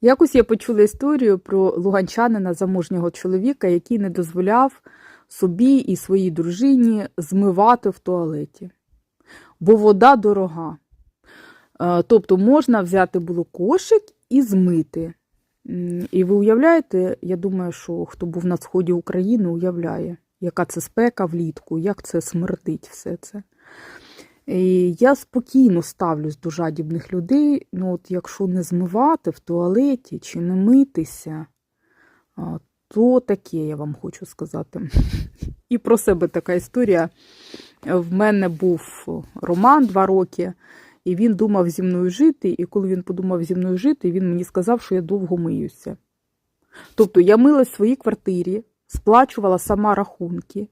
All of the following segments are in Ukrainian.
Якось я почула історію про луганчанина заможнього чоловіка, який не дозволяв собі і своїй дружині змивати в туалеті, бо вода дорога. Е, Тобто можна взяти було кошик і змити. І ви уявляєте, я думаю, що хто був на сході України, уявляє, яка це спека влітку, як це смердить все це. Я спокійно ставлюсь до жадібних людей. Ну, от якщо не змивати в туалеті чи не митися, то таке я вам хочу сказати. І про себе така історія. В мене був Роман два роки, і він думав зі мною жити. І коли він подумав зі мною жити, він мені сказав, що я довго миюся. Тобто я милась в своїй квартирі, сплачувала сама рахунки.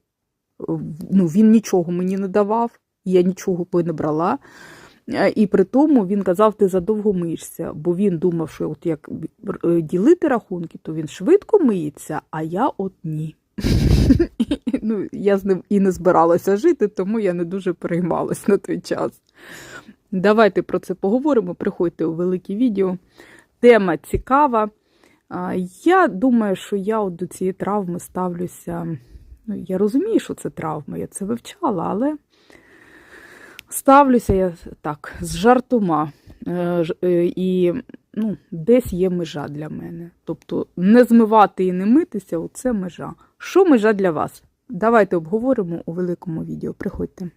Ну, він нічого мені не давав, я нічого би не брала. Е, І при тому він казав, ти задовго миєшся, бо він думав, що от як е, ділити рахунки, то він швидко миється, а я от ні. ну, я з ним і не збиралася жити, тому я не дуже переймалась на той час. Давайте про це поговоримо. Приходьте у велике відео. Тема цікава. Я думаю, що я от до цієї травми ставлюся. Ну, я розумію, що це травма, я це вивчала, але ставлюся я так, з жартома. Е, е, І ну, десь є межа для мене. Тобто не змивати і не митися це межа. Що межа для вас? Давайте обговоримо у великому відео. Приходьте.